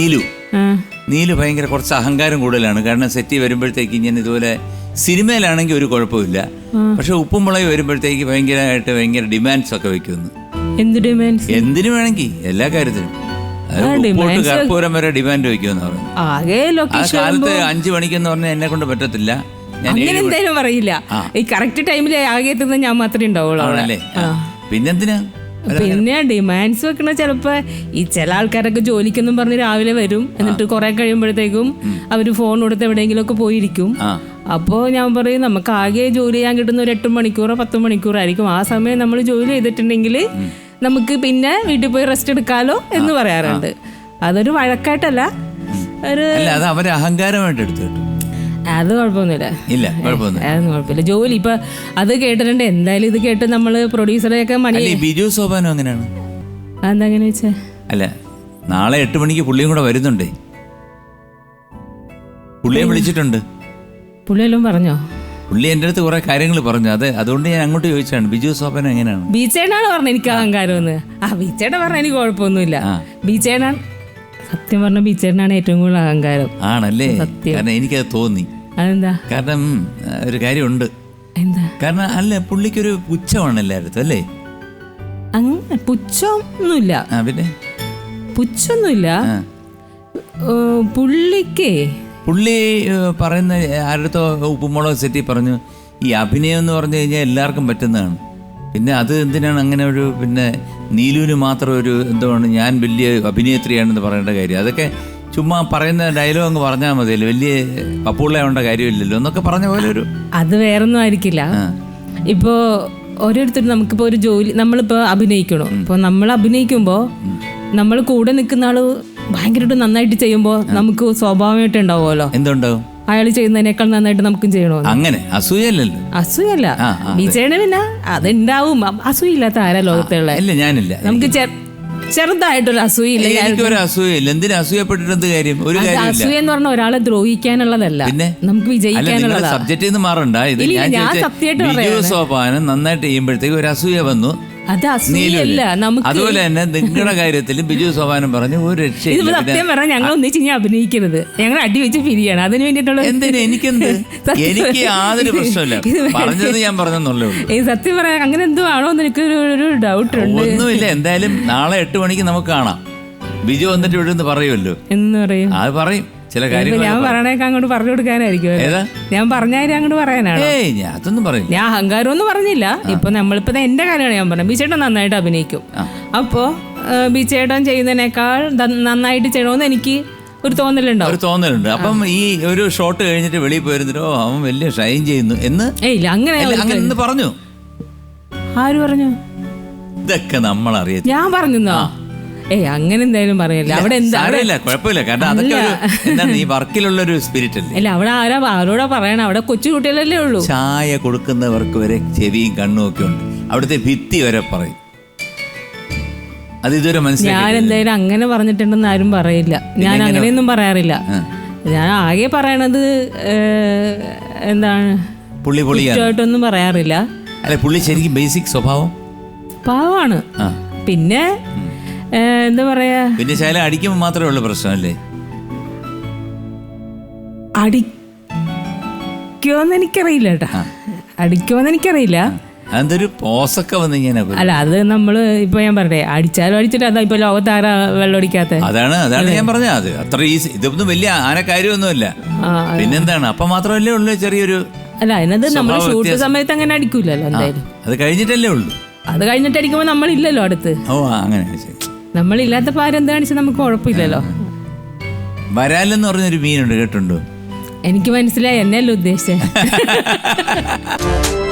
നീലു. നീലു ഭയങ്കര കുറച്ച് അഹങ്കാരം കൂടുതലാണ്. കാരണം സെറ്റി വരുമ്പോഴത്തേക്ക് ഞാൻ ഇതുപോലെ സിനിമയിലാണെങ്കിൽ ഒരു കുഴപ്പമില്ല. പക്ഷെ ഉപ്പും മുളക് വരുമ്പോഴത്തേക്ക് ഭയങ്കരമായിട്ട് ഭയങ്കര ഡിമാൻഡ്സ് ഒക്കെ വെക്കുന്നു. എന്ത് ഡിമാൻഡ്സ് എന്തിനു വേണമെങ്കിൽ? എല്ലാ കാര്യത്തിനും. കർപ്പൂരം വരെ ഡിമാൻഡ് വെക്കുമെന്ന് പറഞ്ഞു ആ കാലത്ത് അഞ്ചു മണിക്കെന്ന് പറഞ്ഞാൽ എന്നെ കൊണ്ട് പറ്റത്തില്ല. അങ്ങനെ എന്തായാലും പറയില്ല. ഈ കറക്റ്റ് ടൈമിൽ ആകെ എത്തുന്നത് ഞാൻ മാത്രമേ ഉണ്ടാവുള്ളൂ. പിന്നെന്തിനാ? പിന്നെ ഡിമാൻഡ്സ് വെക്കണ ചിലപ്പോ ഈ ചില ആൾക്കാരൊക്കെ ജോലിക്കൊന്നും പറഞ്ഞ് രാവിലെ വരും. എന്നിട്ട് കുറെ കഴിയുമ്പോഴത്തേക്കും അവർ ഫോൺ കൊടുത്ത് എവിടെയെങ്കിലും ഒക്കെ പോയിരിക്കും അപ്പോ അപ്പോൾ ഞാൻ പറയും നമുക്ക് ആകെ ജോലി ചെയ്യാൻ കിട്ടുന്ന ഒരു എട്ട് മണിക്കൂറോ പത്ത് മണിക്കൂറോ ആയിരിക്കും. ആ സമയം നമ്മൾ ജോലി ചെയ്തിട്ടുണ്ടെങ്കിൽ നമുക്ക് പിന്നെ വീട്ടിൽ പോയി റെസ്റ്റ് എടുക്കാലോ എന്ന് പറയാറുണ്ട്. അതൊരു വഴക്കായിട്ടല്ല. ഒരു അല്ല അത് അവരെ അഹങ്കാരമായിട്ട് എടുത്തു അത് കുഴപ്പമൊന്നുമില്ല. ഇല്ല കുഴപ്പമൊന്നുമില്ല. അതൊന്നും കുഴപ്പമില്ല. ജോലി ഇപ്പൊ അത് കേട്ടിട്ടുണ്ട്. എന്തായാലും ഇത് കേട്ട് നമ്മൾ പ്രൊഡ്യൂസറെ ഒക്കെ മണി അല്ല ഈ ബിജു സോപാനും അങ്ങനെയാണ് അതെന്താ അങ്ങനെ വെച്ചേ അല്ല നാളെ എട്ട് മണിക്ക് പുള്ളിയും കൂടെ വരുന്നുണ്ടേ. പുള്ളിയെ വിളിച്ചിട്ടുണ്ട്. പുള്ളിയെല്ലാം പറഞ്ഞോ? പുള്ളി എന്റെ അടുത്ത് കുറെ കാര്യങ്ങൾ പറഞ്ഞു. അത് അതുകൊണ്ട് ഞാൻ അങ്ങോട്ട് ചോദിച്ചാണ് ബിജു സോപാനം എങ്ങനെയാണ്? ബീച്ചേനാണ് പറഞ്ഞു എനിക്ക് അഹങ്കാരം എന്ന് ആ ബീച്ചേട്ടൻ പറഞ്ഞ എനിക്ക് കുഴപ്പമൊന്നുമില്ല. ആ. ബീച്ചേനാണ് സത്യം പറഞ്ഞ ബീച്ചേട്ടനാണ് ഏറ്റവും കൂടുതൽ അഹങ്കാരം. ആണല്ലേ? സത്യം. കാരണം എനിക്കത് തോന്നി. അതെന്താ? കാരണം ഒരു കാര്യമുണ്ട്. എന്താ? കാരണം അല്ല പുള്ളിക്കൊരു പുച്ഛമാണ് എല്ലായിടത്തും അല്ലേ? അങ്ങനെ പുച്ഛമൊന്നുമില്ല. ആ പിന്നെ? പുച്ഛമൊന്നുമില്ല. പുള്ളിക്കേ പുള്ളി ഏഹ്, പറയുന്ന ആരുടെ ഉപ്പുമുളക് സെറ്റി പറഞ്ഞു ഈ അഭിനയം എന്ന് പറഞ്ഞു കഴിഞ്ഞാൽ എല്ലാവർക്കും പറ്റുന്നതാണ്. പിന്നെ അത് എന്തിനാണ് അങ്ങനെ ഒരു പിന്നെ നീലുവിന് മാത്രം ഒരു എന്താണ് ഞാൻ വലിയ അഭിനേത്രിയാണെന്ന് പറയേണ്ട കാര്യം? അതൊക്കെ ചുമ്മാ പറയുന്ന ഡയലോഗ് അങ്ങ് പറഞ്ഞാൽ മതിയല്ലോ. വലിയ പപ്പുള്ളയാവേണ്ട കാര്യമില്ലല്ലോ എന്നൊക്കെ പറഞ്ഞ പോലെ ഒരു അത് വേറൊന്നും ആയിരിക്കില്ല. ഇപ്പോ ഓരോരുത്തരും നമുക്കിപ്പോ ഒരു ജോലി നമ്മളിപ്പോ അഭിനയിക്കണോ. ഇപ്പൊ നമ്മൾ അഭിനയിക്കുമ്പോ നമ്മൾ കൂടെ നിൽക്കുന്ന ആൾ ഭയങ്കരമായിട്ട് നന്നായിട്ട് ചെയ്യുമ്പോ നമുക്ക് സ്വാഭാവികമായിട്ട് ഉണ്ടാവുമല്ലോ. എന്തുണ്ടാവും? അയാൾ ചെയ്യുന്നതിനേക്കാൾ നന്നായിട്ട് നമുക്കും ചെയ്യണോ? അങ്ങനെ. അസൂയല്ലല്ലോ അസൂയല്ല പിന്നെ അതുണ്ടാവും. അസൂയില്ലാത്ത ആരാ ലോകത്തുള്ള? ഇല്ല ഞാനില്ല. നമുക്ക് ചെറുതായിട്ടൊരു അസൂയില്ല എനിക്കൊരു അസൂയല്ല എന്തിനു അസൂയപ്പെട്ടിട്ട് കാര്യം? ഒരു അസൂയ എന്ന് പറഞ്ഞ ഒരാളെ ദ്രോഹിക്കാനുള്ളതല്ല. പിന്നെ? നമുക്ക് വിജയിക്കാനുള്ള സബ്ജക്റ്റിൽ നിന്ന് മാറണ്ട. ഇത് ഞാൻ. സോപാനം നന്നായിട്ട് ചെയ്യുമ്പോഴത്തേക്ക് ഒരു അസൂയ വന്നു. അത് അസൂയല്ല നീലുവിന്. നമുക്ക് അതുപോലെ തന്നെ നിങ്ങളുടെ കാര്യത്തിൽ ബിജു സോപാനം പറഞ്ഞു ഒരു രക്ഷയും രക്ഷയില്ല പിന്നെ സത്യം പറഞ്ഞാൽ ഞങ്ങൾ ഒന്നിച്ച് ഇനി അഭിനയിക്കരുത്. ഞങ്ങൾ അടി വെച്ച് പിരിയാണ് അതിന് വേണ്ടിയിട്ടുള്ള എന്തിന്? എനിക്കെന്ത്? എനിക്ക് യാതൊരു പ്രശ്നമില്ല ഇത് പറഞ്ഞത് ഞാൻ പറഞ്ഞു ഈ സത്യം പറയാൻ അങ്ങനെ എന്തോ ആണോ എന്ന് എനിക്ക് ഒരു ഡൗട്ട് ഉണ്ട്. ഒന്നുമില്ല എന്തായാലും നാളെ എട്ട് മണിക്ക് നമുക്ക് കാണാം. ബിജു വന്നിട്ട് ഇവിടെ നിന്ന് പറയുമല്ലോ. എന്ന് പറയും. അത് പറയും. ചില കാര്യങ്ങൾ ഞാൻ പറയണേക്ക് അങ്ങോട്ട് പറഞ്ഞു കൊടുക്കാനായിരിക്കും? ഏതാ? ഞാൻ പറഞ്ഞ കാര്യം അങ്ങോട്ട് പറയാനാണ്? ഏയ് ഞാൻ അതൊന്നും പറയില്ല ഞാൻ അഹങ്കാരം ഒന്നും പറഞ്ഞില്ല ഇപ്പൊ നമ്മളിപ്പോ എന്റെ കാര്യമാണ് ഞാൻ പറഞ്ഞത്. ബിച്ചേട്ടൻ നന്നായിട്ട് അഭിനയിക്കും. അപ്പോ ബിച്ചേട്ടൻ ചെയ്യുന്നതിനേക്കാൾ നന്നായിട്ട് ചെയ്യണമെന്ന് എനിക്ക് ഒരു തോന്നലുണ്ട് ഒരു തോന്നലുണ്ട്. അപ്പം ഈ ഒരു ഷോട്ട് കഴിഞ്ഞിട്ട് വെളിയിൽ പോയിരുന്നിട്ട് അവൻ വലിയ ഷൈൻ ചെയ്യുന്നു. എന്ന്? ഇല്ല അങ്ങനെ അങ്ങനെ പറഞ്ഞു. ആര് പറഞ്ഞു? ഇതൊക്കെ നമ്മൾ അറിയാം ഞാൻ പറഞ്ഞോ ഏയ് അങ്ങനെ എന്തായാലും പറയല്ല? അവിടെ എന്താ? സാരമില്ല കുഴപ്പമില്ല. കാരണം അതൊക്കെ ഒരു എന്താണ് ഈ വർക്കിലുള്ള ഒരു സ്പിരിറ്റ് അല്ലേ? അല്ല അവിടെ ആരാ ആരോടാ പറയണ? അവിടെ കൊച്ചു കുട്ടികളല്ലേ ഉള്ളൂ. ചായ കൊടുക്കുന്നവർക്ക് വരെ ചെവിയും കണ്ണും ഒക്കെ ഉണ്ട്. അവിടുത്തെ ഭിത്തി വരെ പറയും. അത് ഇതുവരെ ഞാൻ എന്തായാലും അങ്ങനെ പറഞ്ഞിട്ടുണ്ടെന്ന് ആരും പറയില്ല. ഞാൻ അങ്ങനെയൊന്നും പറയാറില്ല. ഞാൻ ആകെ പറയണത് ഏഹ്, എന്താണ്? പുള്ളി പൊളിയാണ് കുറ്റമായിട്ടൊന്നും പറയാറില്ല. അല്ലെ പുള്ളി ശരിക്കും ബേസിക് സ്വഭാവം? പാവാണ് ആ. പിന്നെ എന്താ പറയാ? പിന്നെ ശൈല അടിക്കുമ്പോൾ മാത്രമേ ഉള്ളൂ പ്രശ്നമല്ലേ അടിക്കുമെന്ന് എനിക്കറിയില്ല കേട്ടാ. അടിക്കുമെന്ന് എനിക്കറിയില്ല. അതൊരു പോസൊക്കെ വന്ന് ഇങ്ങനെ അല്ല അത് നമ്മൾ ഇപ്പൊ ഞാൻ പറയട്ടെ അടിച്ചാലും അടിച്ചിട്ട് അതാ ഇപ്പൊ ലോകത്താര വെള്ളം അടിക്കാത്ത? അതാണ് അതാണ് ഞാൻ പറഞ്ഞത്. അത് അത്ര ഈസി ഇതൊന്നും വലിയ ആന കാര്യമൊന്നുമില്ല. പിന്നെന്താണ്? അപ്പൊ മാത്രമല്ലേ ഉള്ളൂ ചെറിയൊരു അല്ല അതിനത് നമ്മൾ ഷൂട്ട് സമയത്ത് അങ്ങനെ അടിക്കൂലല്ലോ എന്തായാലും. അത് കഴിഞ്ഞിട്ടല്ലേ ഉള്ളൂ. അത് കഴിഞ്ഞിട്ട് അടിക്കുമ്പോ നമ്മളില്ലല്ലോ അടുത്ത്. ഓ അങ്ങനെ ശരി. നമ്മളില്ലാത്തപ്പോ ആരെന്ത് കാണിച്ചാൽ നമുക്ക് കുഴപ്പമില്ലല്ലോ. വരാലെന്ന് പറഞ്ഞൊരു മീനുണ്ട് കേട്ടുണ്ടോ എനിക്ക് മനസ്സിലായി എന്നല്ലോ ഉദ്ദേശിച്ചത്